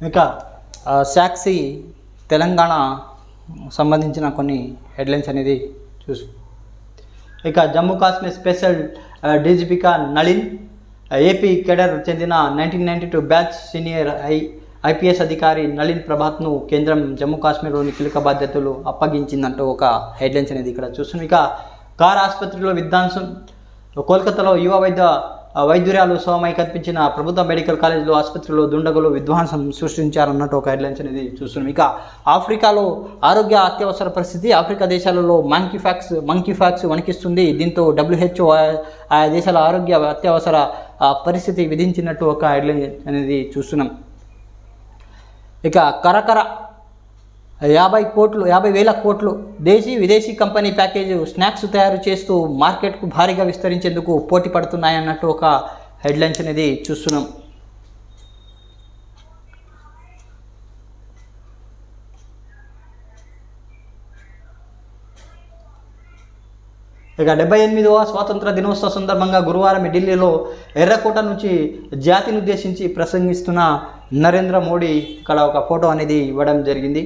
ఇక సాక్షి తెలంగాణ సంబంధించిన కొన్ని హెడ్లైన్స్ అనేది చూసు. ఇక జమ్మూ కాశ్మీర్ స్పెషల్ డీజీపీగా నళిన్ ఏపీ కేడర్ చెందిన nineteen ninety two batch senior I IPS అధికారి నళిన్ ప్రభాత్ను కేంద్రం జమ్మూ కాశ్మీర్లోని కీలక బాధ్యతలు అప్పగించిందంటూ ఒక హెడ్లైన్స్ అనేది ఇక్కడ చూస్తున్నాం. ఇక కార్ ఆసుపత్రిలో విధ్వంసం కోల్కతాలో యువ వైద్య వైద్యురాలు సోమై కల్పించిన ప్రభుత్వ మెడికల్ కాలేజీలో ఆసుపత్రిలో దుండగులు విధ్వంసం సృష్టించారన్నట్టు ఒక హెడ్లైన్స్ అనేది చూస్తున్నాం. ఇక ఆఫ్రికాలో ఆరోగ్య అత్యవసర పరిస్థితి ఆఫ్రికా దేశాలలో మంకీ ఫ్యాక్స్ మంకీ ఫ్యాక్స్ వణికిస్తుంది. దీంతో డబ్ల్యూహెచ్ఓ ఆ దేశాల ఆరోగ్య అత్యవసర పరిస్థితి విధించినట్టు ఒక హెడ్లైన్ అనేది చూస్తున్నాం. ఇక కరకర యాభై కోట్లు యాభై వేల కోట్లు దేశీ విదేశీ కంపెనీ ప్యాకేజ్ స్నాక్స్ తయారు చేస్తూ మార్కెట్కు భారీగా విస్తరించేందుకు పోటీ పడుతున్నాయన్నట్టు ఒక హెడ్లైన్స్ అనేది చూస్తున్నాం. ఇక డెబ్బై ఎనిమిదవ స్వాతంత్ర దినోత్సవ సందర్భంగా గురువారం ఢిల్లీలో ఎర్రకోట నుంచి జాతిని ఉద్దేశించి ప్రసంగిస్తున్న నరేంద్ర మోడీ. ఇక్కడ ఒక ఫోటో అనేది ఇవ్వడం జరిగింది.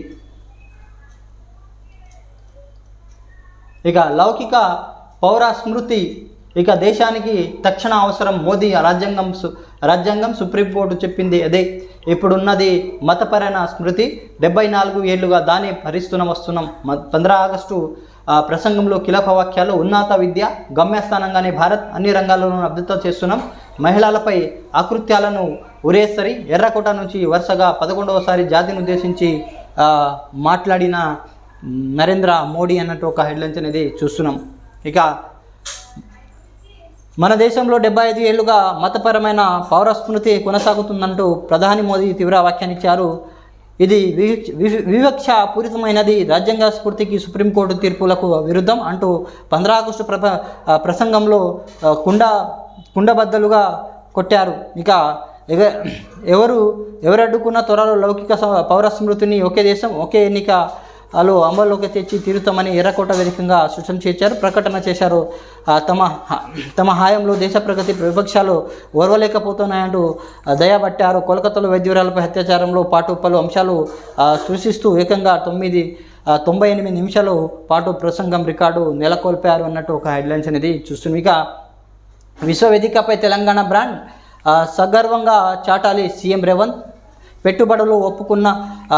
ఇక లౌకిక పౌర స్మృతి ఇక దేశానికి తక్షణ అవసరం మోదీ రాజ్యాంగం సు- రాజ్యాంగం సుప్రీంకోర్టు చెప్పింది అదే. ఇప్పుడున్నది మతపరమైన స్మృతి. డెబ్బై నాలుగు ఏళ్ళుగా దాన్ని భరిస్తున్న వస్తున్నాం. మ- పంద్రా ఆగస్టు ప్రసంగంలో కీలక వాక్యాలు ఉన్నత విద్య గమ్యస్థానంగానే భారత్ అన్ని రంగాల్లోనూ అభివృద్ధి చేస్తున్నాం. మహిళలపై ఆకృత్యాలను ఉరేసరి ఎర్రకోట నుంచి వరుసగా పదకొండవసారి జాతిని ఉద్దేశించి మాట్లాడిన నరేంద్ర మోడీ అన్నట్టు ఒక హెడ్లైన్స్ అనేది చూస్తున్నాం. ఇక మన దేశంలో డెబ్బై ఐదు ఏళ్ళుగా మతపరమైన పౌరస్మృతి కొనసాగుతుందంటూ ప్రధాని మోదీ తీవ్ర వ్యాఖ్యానించారు ఇది వివక్ష వివక్ష పూరితమైనది రాజ్యాంగ స్ఫూర్తికి సుప్రీంకోర్టు తీర్పులకు విరుద్ధం అంటూ పంద్రా ఆగస్టు ప్ర ప్రసంగంలో కుండ కుండబద్దలుగా కొట్టారు. ఇక ఎవరు ఎవరడ్డుకున్న త్వరలో లౌకిక పౌరస్మృతిని పౌర స్మృతిని ఒకే దేశం ఒకే ఎన్నిక వాళ్ళు అమల్లోకి తెచ్చి తీరుతామని ఎర్రకోట వేదికగా సూచన చేశారు ప్రకటన చేశారు. తమ తమ హాయంలో దేశ ప్రగతి విపక్షాలు ఓర్వలేకపోతున్నాయంటూ దయాబట్టారు దయబట్టారు. కోల్కతాలో వైద్యురాలపై అత్యాచారంలో పాటు పలు అంశాలు సృష్టిస్తూ సూచిస్తూ ఏకంగా తొమ్మిది తొంభై ఎనిమిది నిమిషాలు పాటు ప్రసంగం రికార్డు నెలకొల్పారు అన్నట్టు ఒక హెడ్లైన్స్ అనేది చూస్తున్నాం. ఇక విశ్వవేదికపై తెలంగాణ బ్రాండ్ సగర్వంగా చాటాలి సీఎం రేవంత్. పెట్టుబడులు ఒప్పుకున్న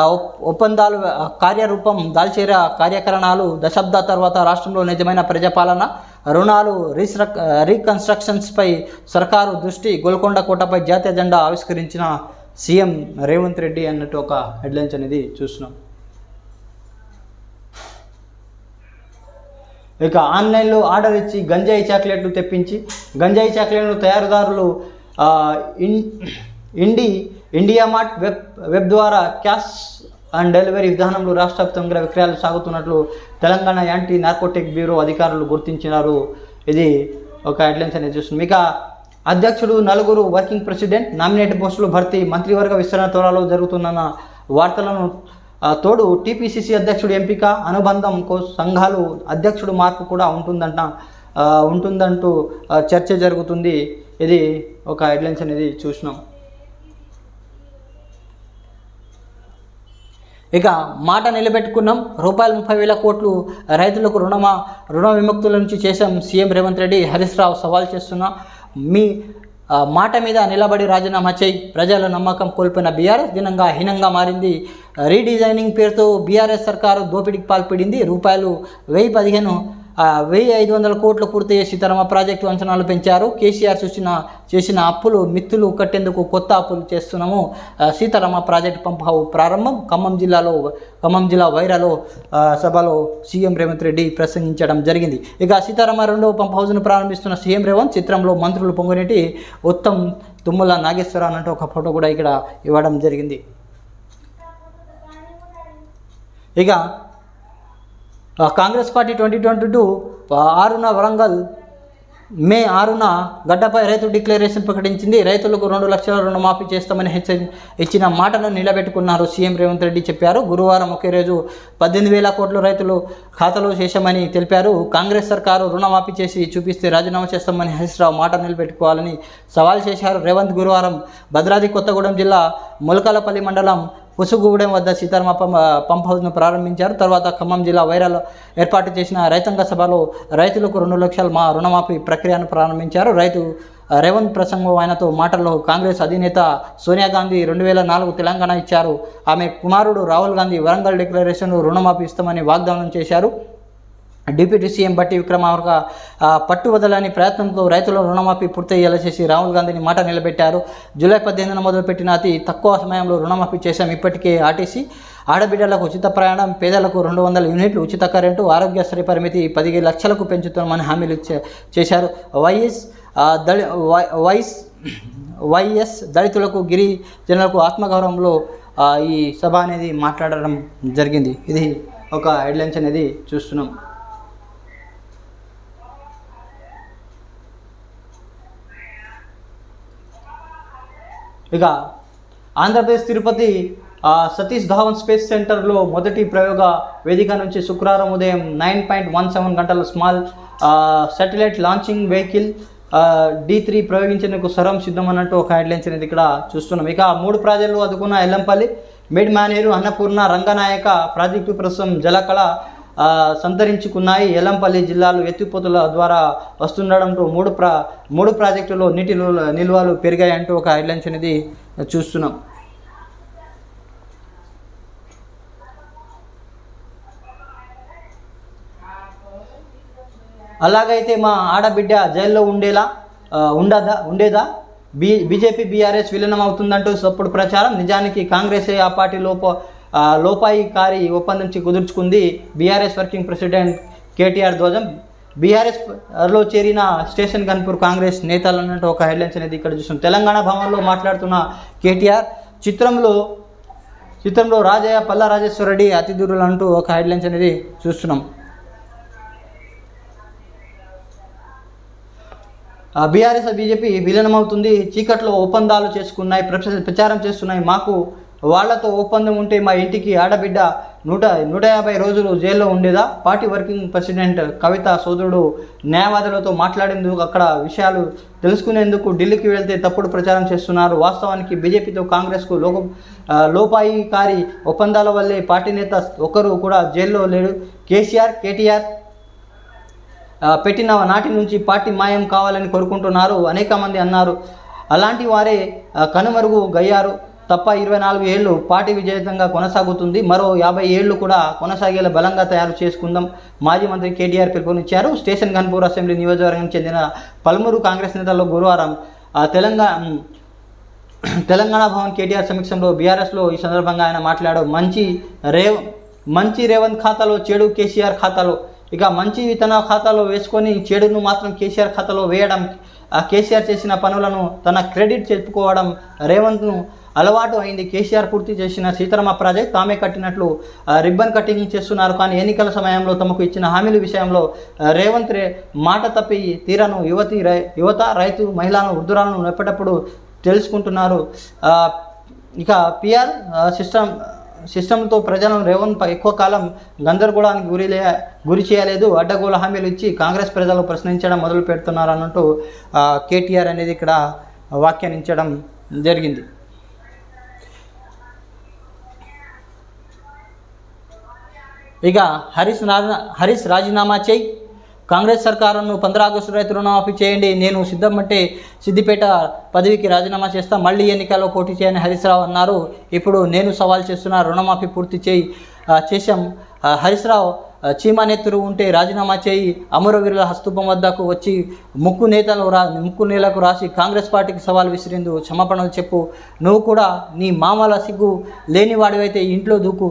ఒప్- ఒప్పందాలు కార్యరూపం దాల్చేర కార్యకరణాలు దశాబ్ద తర్వాత రాష్ట్రంలో నిజమైన ప్రజాపాలన రుణాలు రీస్ట్రక్ రీకన్స్ట్రక్షన్స్పై సర్కారు దృష్టి గోల్కొండ కోటపై జాతీయ జెండా ఆవిష్కరించిన సీఎం రేవంత్ రెడ్డి అన్నట్టు ఒక హెడ్లైన్స్ అనేది చూస్తున్నాం. ఇక ఆన్లైన్లో ఆర్డర్ ఇచ్చి గంజాయి చాక్లెట్లు తెప్పించి గంజాయి చాక్లెట్లు తయారుదారులు ఇన్ ఇండి ఇండియా మార్ట్ వెబ్ వెబ్ ద్వారా క్యాష్ అండ్ డెలివరీ విధానంలో రాష్ట్ర వ్యాప్తంగా విక్రయాలు సాగుతున్నట్లు తెలంగాణ యాంటీ నార్కోటిక్ బ్యూరో అధికారులు గుర్తించినారు. ఇది ఒక హెడ్లైన్స్ అనేది చూస్తుంది. ఇక అధ్యక్షుడు నలుగురు వర్కింగ్ ప్రెసిడెంట్ నామినేట్ పోస్టులు భర్తీ మంత్రివర్గ విస్తరణ త్వరలో జరుగుతున్న వార్తలను తోడు టీపీసీసీ అధ్యక్షుడు ఎంపిక అనుబంధం కో సంఘాలు అధ్యక్షుడు మార్పు కూడా ఉంటుందంట ఉంటుందంటూ చర్చ జరుగుతుంది. ఇది ఒక హెడ్లైన్స్ అనేది చూసినాం. ఇక మాట నిలబెట్టుకున్నాం. రూపాయలు ముప్పై వేల కోట్లు రైతులకు రుణమా రుణ విముక్తుల నుంచి చేశాం సీఎం రేవంత్ రెడ్డి. హరీష్ రావు సవాల్ చేస్తున్నా మీ మాట మీద నిలబడి రాజీనామా చేయి. ప్రజల నమ్మకం కోల్పోయిన బీఆర్ఎస్ దినంగా హీనంగా మారింది. రీడిజైనింగ్ పేరుతో బీఆర్ఎస్ సర్కారు దోపిడీకి పాల్పడింది. రూపాయలు వెయ్యి పదిహేను వెయ్యి ఐదు వందల కోట్లు పూర్తి చేసి తరమ ప్రాజెక్టు అంచనాలు పెంచారు. కేసీఆర్ చూసిన చేసిన అప్పులు మిత్తులు కట్టేందుకు కొత్త అప్పులు చేస్తున్నాము. సీతారామ ప్రాజెక్టు పంప్ హౌ ప్రారంభం. ఖమ్మం జిల్లాలో ఖమ్మం జిల్లా వైరాలో సభలో సీఎం రేవంత్ రెడ్డి ప్రసంగించడం జరిగింది. ఇక సీతారామ రెండవ పంప్ హౌస్ను ప్రారంభిస్తున్న సీఎం రేవంత్ చిత్రంలో మంత్రులు పొంగునేటి ఉత్తమ్ తుమ్మల నాగేశ్వర అన్నట్టు ఒక ఫోటో కూడా ఇక్కడ ఇవ్వడం జరిగింది. ఇక Congress party twenty twenty two ఆరున వరంగల్ మే ఆరున గడ్డపై రైతు డిక్లరేషన్ ప్రకటించింది. రైతులకు రెండు లక్షల రుణమాఫీ చేస్తామని హెచ్చరి ఇచ్చిన మాటను నిలబెట్టుకున్నారు సీఎం రేవంత్ రెడ్డి చెప్పారు. గురువారం ఒకే రోజు పద్దెనిమిది వేల కోట్లు రైతులు ఖాతాలో చేశామని తెలిపారు. కాంగ్రెస్ సర్కారు రుణమాఫీ చేసి చూపిస్తే రాజీనామా చేస్తామని హరీష్ రావు మాట నిలబెట్టుకోవాలని సవాల్ చేశారు. రేవంత్ గురువారం భద్రాద్రి కొత్తగూడెం జిల్లా ములకలపల్లి మండలం పుసుగూడెం వద్ద సీతారామ పంప పంప్ హౌస్ను ప్రారంభించారు. తర్వాత ఖమ్మం జిల్లా వైరాలో ఏర్పాటు చేసిన రైతాంగ సభలో రైతులకు రెండు లక్షల మా రుణమాఫీ ప్రక్రియను ప్రారంభించారు. రైతు రేవంత్ ప్రసంగం ఆయనతో మాటల్లో కాంగ్రెస్ అధినేత సోనియా గాంధీ రెండు వేల నాలుగు తెలంగాణ ఇచ్చారు. ఆమె కుమారుడు రాహుల్ గాంధీ వరంగల్ డిక్లరేషన్ రుణమాఫీ ఇస్తామని వాగ్దానం చేశారు. డిప్యూటీ సీఎం బట్టి విక్రమార్క పట్టువదలని పట్టు ప్రయత్నంతో రైతుల రుణమాఫీ పూర్తయ్యేలా చేసి రాహుల్ గాంధీని మాట నిలబెట్టారు. జూలై పద్దెనిమిదిన మొదలుపెట్టిన అతి తక్కువ సమయంలో రుణమాఫీ చేశాం. ఇప్పటికే ఆర్టీసీ ఆడబిడ్డలకు ఉచిత ప్రయాణం పేదలకు రెండు వందల యూనిట్లు ఉచిత కరెంటు ఆరోగ్యశ్రీ పరిమితి పదిహేను లక్షలకు పెంచుతామని హామీలు చేశారు. వైఎస్ దళి వై- వైస్ వైఎస్ దళితులకు గిరిజనులకు ఆత్మగౌరవంలో ఈ సభ అనేది మాట్లాడడం జరిగింది. ఇది ఒక హెడ్లైన్స్ అనేది చూస్తున్నాం. ఇక ఆంధ్రప్రదేశ్ తిరుపతి సతీష్ ధావన్ స్పేస్ సెంటర్లో మొదటి ప్రయోగ వేదిక నుంచి శుక్రవారం ఉదయం నైన్ పాయింట్ వన్ సెవెన్ గంటల small satellite launching vehicle D three ప్రయోగించేందుకు సరం సిద్ధమన్నట్టు ఒక హెడ్లైన్స్ అనేది ఇక్కడ చూస్తున్నాం. ఇక మూడు ప్రాజెక్టులు అదుకున్న ఎల్లంపల్లి మిడ్ మానేరు అన్నపూర్ణ రంగనాయక ప్రాజెక్టు ప్రస్తుతం జలకళ సంతరించుకున్నాయి. ఎల్లంపల్లి జిల్లాలో ఎత్తిపోతుల ద్వారా వస్తుండడంతో మూడు ప్రా మూడు ప్రాజెక్టులో నీటి నిల్వలు పెరిగాయంటూ ఒక హెడ్లైన్స్ అనేది చూస్తున్నాం. అలాగైతే మా ఆడబిడ్డ జైల్లో ఉండేలా ఉండదా ఉండేదా? బీ బీజేపీ బీఆర్ఎస్ విలీనం అవుతుందంటూ సప్పుడు ప్రచారం. నిజానికి కాంగ్రెస్ ఆ పార్టీ లోప లోపాయికారి ఒప్పందం నుంచి కుదుర్చుకుంది బీఆర్ఎస్ వర్కింగ్ ప్రెసిడెంట్ కేటీఆర్ ధ్వజం. బీఆర్ఎస్లో చేరిన స్టేషన్ గన్పూర్ కాంగ్రెస్ నేతలు అన్నట్టు ఒక హెడ్లైన్స్ అనేది ఇక్కడ చూస్తాం తెలంగాణ భవన్లో మాట్లాడుతున్న కేటీఆర్ చిత్రంలో చిత్రంలో రాజయ్య పల్లా రాజేశ్వరరెడ్డి అతిథులు అంటూ ఒక హెడ్లైన్స్ అనేది చూస్తున్నాం. బీఆర్ఎస్ బీజేపీ విలీనమవుతుంది. చీకట్లో ఒప్పందాలు చేసుకున్నాయి ప్రచారం చేస్తున్నాయి. మాకు వాళ్ళతో ఒప్పందం ఉంటే మా ఇంటికి ఆడబిడ్డ నూట నూట యాభై రోజులు జైల్లో ఉండేదా? పార్టీ వర్కింగ్ ప్రెసిడెంట్ కవిత సోదరుడు న్యాయవాదులతో మాట్లాడేందుకు అక్కడ విషయాలు తెలుసుకునేందుకు ఢిల్లీకి వెళ్తే తప్పుడు ప్రచారం చేస్తున్నారు. వాస్తవానికి బీజేపీతో కాంగ్రెస్కు లోక లోపాయికారి ఒప్పందాల వల్లే పార్టీ నేత ఒకరు కూడా జైల్లో లేడు. కేసీఆర్ కేటీఆర్ పెట్టిన నాటి నుంచి పార్టీ మాయం కావాలని కోరుకుంటున్నారు. అనేక మంది అన్నారు. అలాంటి వారే కనుమరుగు గయ్యారు. తప్ప ఇరవై నాలుగు ఏళ్ళు పార్టీ విజేతంగా కొనసాగుతుంది. మరో యాభై ఏళ్ళు కూడా కొనసాగేలా బలంగా తయారు చేసుకుందాం. మాజీ మంత్రి కేటీఆర్ పిలుపునిచ్చారు. స్టేషన్ ఘన్పూర్ అసెంబ్లీ నియోజకవర్గం చెందిన పలువురు కాంగ్రెస్ నేతలు గురువారం తెలంగాణ తెలంగాణ భవన్ కేటీఆర్ సమీక్షంలో బీఆర్ఎస్లో ఈ సందర్భంగా ఆయన మాట్లాడారు. మంచి రేవ్ మంచి రేవంత్ ఖాతాలో చెడు కేసీఆర్ ఖాతాలో. ఇక మంచి తన ఖాతాలో వేసుకొని చెడును మాత్రం కేసీఆర్ ఖాతాలో వేయడం ఆ కేసీఆర్ చేసిన పనులను తన క్రెడిట్ చెప్పుకోవడం రేవంత్ను అలవాటు అయింది. కేసీఆర్ పూర్తి చేసిన సీతారామ ప్రాజెక్ట్ తామే కట్టినట్లు రిబ్బన్ కటింగ్ చేస్తున్నారు. కానీ ఎన్నికల సమయంలో తమకు ఇచ్చిన హామీల విషయంలో రేవంత్ రే మాట తప్పి తీరను. యువతి యువత రైతు మహిళలను వృద్ధురాలను ఎప్పటికప్పుడు తెలుసుకుంటున్నారు. ఇక పిఆర్ సిస్టమ్ సిస్టంతో ప్రజలను రేవంత్ పై ఎక్కువ కాలం గందరగోళానికి గురిలే గురి చేయలేదు. అడ్డగోళ హామీలు ఇచ్చి కాంగ్రెస్ ప్రజలు ప్రశ్నించడం మొదలు పెడుతున్నారు అన్నట్టు కేటీఆర్ అనేది ఇక్కడ వ్యాఖ్యానించడం జరిగింది. ఇక హరీష్ హరీష్ రాజీనామా చేయి. కాంగ్రెస్ సర్కారును పంద్రా ఆగస్టు రైతు రుణమాఫీ చేయండి. నేను సిద్ధం అంటే సిద్దిపేట పదవికి రాజీనామా చేస్తా. మళ్ళీ ఎన్నికల్లో పోటీ చేయని హరీష్ రావు అన్నారు. ఇప్పుడు నేను సవాల్ చేస్తున్న రుణమాఫీ పూర్తి చేయి చేశాం. హరీష్ రావు చీమా నేతలు ఉంటే రాజీనామా చేయి. అమరవీరుల హస్తూపం వద్దకు వచ్చి ముక్కు నేతలు రా ముక్కు నేలకు రాసి కాంగ్రెస్ పార్టీకి సవాల్ విసిరిందు. క్షమాపణలు చెప్పు. నువ్వు కూడా నీ మామల సిగ్గు లేనివాడివైతే ఇంట్లో దూకు.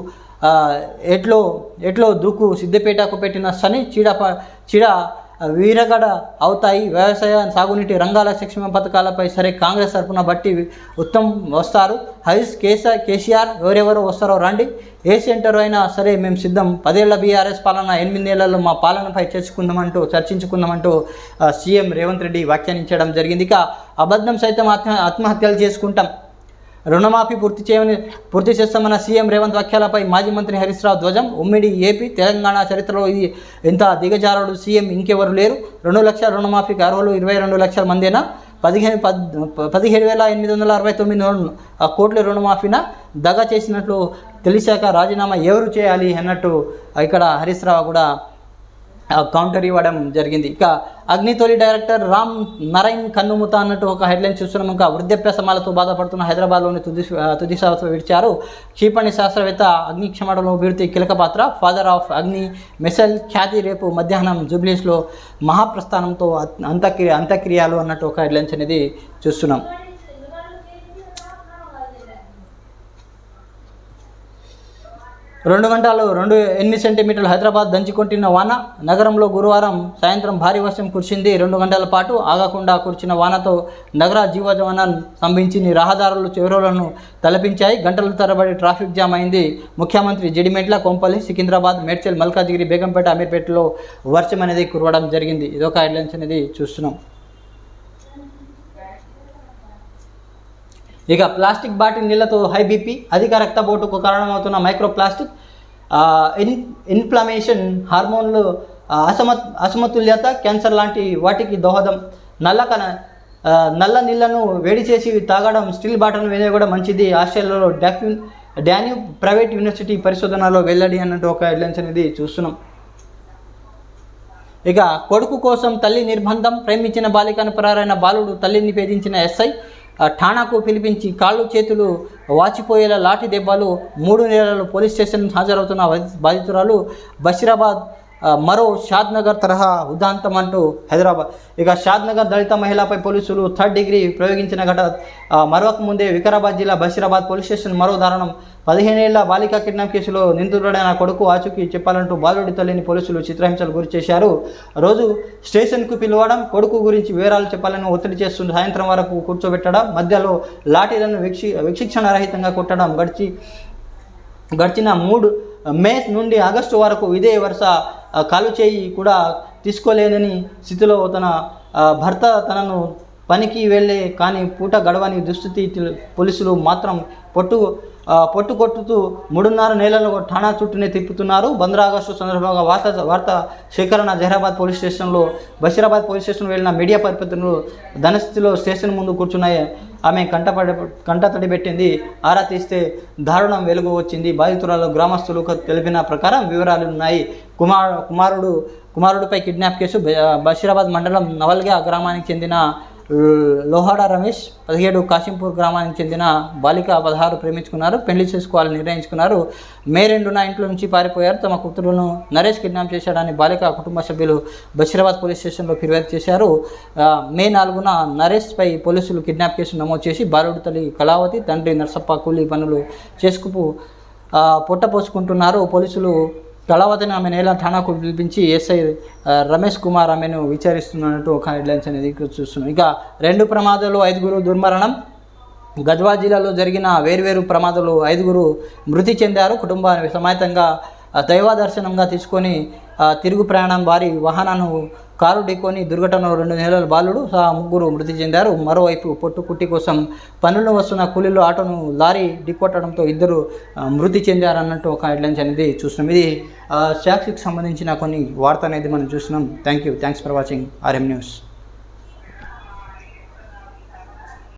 ఎట్లో ఎట్లో దూకు సిద్దిపేటకు పెట్టిన సని చీడ ప- చీడ వీరగడ అవుతాయి. వ్యవసాయ సాగునీటి రంగాల శిక్షణ పథకాలపై సరే కాంగ్రెస్ తరఫున బట్టి ఉత్తమ్ వస్తారు. హరీష్ కేసీఆర్ కేసీఆర్ ఎవరెవరు వస్తారో రండి. ఏ సెంటర్ అయినా సరే మేము సిద్ధం. పదేళ్ళ బీఆర్ఎస్ పాలన ఎనిమిది మా పాలనపై చర్చించుకుందామంటూ చర్చించుకుందామంటూ సీఎం రేవంత్ రెడ్డి వ్యాఖ్యానించడం జరిగింది. ఇక అబద్ధం సైతం ఆత్మ ఆత్మహత్యలు చేసుకుంటాం. రుణమాఫీ పూర్తి చేయమని పూర్తి చేస్తామన్న సీఎం రేవంత్ వ్యాఖ్యలపై మాజీ మంత్రి హరీష్ రావు ధ్వజం. ఉమ్మిడి ఏపీ తెలంగాణ చరిత్రలో ఇది ఇంత దిగజారుడు సీఎం ఇంకెవరు లేరు. రెండు లక్షల రుణమాఫీకి అర్హులు ఇరవై రెండు లక్షల మందేనా? పదిహేను పద్ పదిహేడు వేల ఎనిమిది వందల అరవై తొమ్మిది ఆ కోట్ల రుణమాఫీన? దగా చేసినట్లు తెలిసాక రాజీనామా ఎవరు చేయాలి అన్నట్టు ఇక్కడ హరీష్ రావు కూడా కౌంటర్ ఇవ్వడం జరిగింది. ఇక అగ్నితోలి డైరెక్టర్ రామ్ నరైన్ కన్నుముత అన్నట్టు ఒక హెడ్లైన్ చూస్తున్నాం. ఇంకా వృద్ధాప్య సమాలతో బాధపడుతున్న హైదరాబాద్లోని తుది తుది శ్వాస విడిచారు. క్షిపణి శాస్త్రవేత్త అగ్ని క్షమణలో అభివృద్ధి కీలక పాత్ర. ఫాదర్ ఆఫ్ అగ్ని మెసల్ ఖ్యాతి రేపు మధ్యాహ్నం జూబ్లీస్లో మహాప్రస్థానంతో అంత్యక్రియ అంత్యక్రియలు అన్నట్టు ఒక హెడ్లైన్స్ అనేది చూస్తున్నాం. రెండు గంటలు రెండు ఎనిమిది సెంటీమీటర్లు హైదరాబాద్ దంచుకుంటున్న వాన? నగరంలో గురువారం సాయంత్రం భారీ వర్షం కురిసింది. రెండు గంటల పాటు ఆగకుండా కురిచిన వానతో నగర జీవజవనం స్తంభించింది. రహదారులు చివరలను తలపించాయి. గంటల తరబడి ట్రాఫిక్ జామ్ అయింది. ముఖ్యమంత్రి జడిమెట్ల కొంపల్లి సికింద్రాబాద్ మేడ్చల్ మల్కాజిగిరి బేగంపేట అమీర్పేటలో వర్షం అనేది కురవడం జరిగింది. ఇదొక హెడ్లైన్స్ అనేది చూస్తున్నాం. ఇక ప్లాస్టిక్ బాటిల్ నీళ్ళతో హై బీపీ అధిక రక్తపోటుకు కారణమవుతున్న మైక్రోప్లాస్టిక్ ఇన్ ఇన్ఫ్లమేషన్ హార్మోన్లు అసమ అసమతుల్యత క్యాన్సర్ లాంటి వాటికి దోహదం. నల్ల కన నల్ల నీళ్ళను వేడి చేసి తాగడం స్టీల్ బాటిల్ మీద కూడా మంచిది. ఆస్ట్రేలియాలో డాక్యూ డాన్యూ ప్రైవేట్ యూనివర్సిటీ పరిశోధనలో వెల్లడి అన్నట్టు ఒక హెడ్లైన్స్ అనేది చూస్తున్నాం. ఇక కొడుకు కోసం తల్లి నిర్బంధం ప్రేమించిన బాలికను పరారైన బాలుడు తల్లిని వేధించిన ఎస్ఐ ఠాణాకు పిలిపించి కాళ్ళు చేతులు వాచిపోయేలా లాఠీ దెబ్బలు మూడు నెలలు పోలీస్ స్టేషన్ హాజరవుతున్న బాధితురాలు బషీరాబాద్ మరో షాద్ నగర్ తరహా ఉదాంతం అంటూ హైదరాబాద్. ఇక షాద్ నగర్ దళిత మహిళపై పోలీసులు థర్డ్ డిగ్రీ ప్రయోగించిన ఘట మరొక ముందే వికారాబాద్ జిల్లా బషీరాబాద్ పోలీస్ స్టేషన్ మరో దారుణం. పదిహేనేళ్ళ బాలిక కిడ్నాప్ కేసులో నిందితుడైన కొడుకు ఆచూకీ చెప్పాలంటూ బాలుడి తల్లిని పోలీసులు చిత్రహింసలు గురి చేశారు. రోజు స్టేషన్కు పిలవడం కొడుకు గురించి వివరాలు చెప్పాలని ఒత్తిడి చేస్తున్న సాయంత్రం వరకు కూర్చోబెట్టడం మధ్యలో లాఠీలను విక్షి విక్షిక్షణ రహితంగా కొట్టడం గడిచి గడిచిన మూడు మే నుండి ఆగస్టు వరకు ఇదే వరుస కాలు చేయి కూడా తీసుకోలేనని స్థితిలో తన భర్త తనను పనికి వెళ్ళే కానీ పూట గడవని దుస్థితి పోలీసులు మాత్రం పొట్టు పొట్టు కొట్టుతూ మూడున్నర నెలలు ఠాణా చుట్టూనే తిప్పుతున్నారు. బంద్రాగస్టు సందర్భంగా వార్త వార్త సేకరణ జహీరాబాద్ పోలీస్ స్టేషన్లో బషీరాబాద్ పోలీస్ స్టేషన్ వెళ్ళిన మీడియా పరిపత్రులు ధనస్థితిలో స్టేషన్ ముందు కూర్చున్నాయి. ఆమె కంటపడి కంట తడిపెట్టింది ఆరా తీస్తే దారుణం వెలుగు వచ్చింది. బాధితురాలు గ్రామస్తులు తెలిపిన ప్రకారం వివరాలు ఉన్నాయి. కుమార్ కుమారుడు కుమారుడిపై కిడ్నాప్ కేసు. బషీరాబాద్ మండలం నవల్గా గ్రామానికి చెందిన లోహాడ రమేష్ పదిహేడు కాశింపూర్ గ్రామానికి చెందిన బాలిక పదహారు ప్రేమించుకున్నారు పెళ్ళి చేసుకోవాలని నిర్ణయించుకున్నారు. మే రెండున ఇంట్లో నుంచి పారిపోయారు. తమ కూతురును నరేష్ కిడ్నాప్ చేశాడని బాలిక కుటుంబ సభ్యులు బషీరాబాద్ పోలీస్ స్టేషన్లో ఫిర్యాదు చేశారు. మే నాలుగున నరేష్పై పోలీసులు కిడ్నాప్ కేసు నమోదు చేసి బాలుడి తల్లి కళావతి తండ్రి నర్సప్ప కూలీ పనులు చేసుకుపు పొట్ట పోసుకుంటున్నారు పోలీసులు కళావతిని ఆమె నేల ఠాణాకు పిలిపించి ఎస్ఐ రమేష్ కుమార్ ఆమెను విచారిస్తున్నట్టు ఒక హెడ్లైన్స్ అనేది ఇక్కడ చూస్తున్నాం. ఇక రెండు ప్రమాదాలు ఐదుగురు దుర్మరణం. గద్వా జిల్లాలో జరిగిన వేర్వేరు ప్రమాదాలు ఐదుగురు మృతి చెందారు. కుటుంబ సమేతంగా దైవ దర్శనంగా తీసుకొని తిరుగు ప్రయాణం వారి వాహనాన్ని కారు ఢీకొని దుర్ఘటనలో రెండు నెలల బాలుడు సహా ముగ్గురు మృతి చెందారు. మరోవైపు పొట్టు కుట్టి కోసం పనులు వస్తున్న కూలీలు ఆటోను లారీ ఢీకొట్టడంతో ఇద్దరు మృతి చెందారన్నట్టు ఒక హెడ్లైన్స్ అనేది చూస్తున్నాం. ఇది సాక్షికి సంబంధించిన కొన్ని వార్త అనేది మనం చూస్తున్నాం. Thank you thanks for watching. RM news.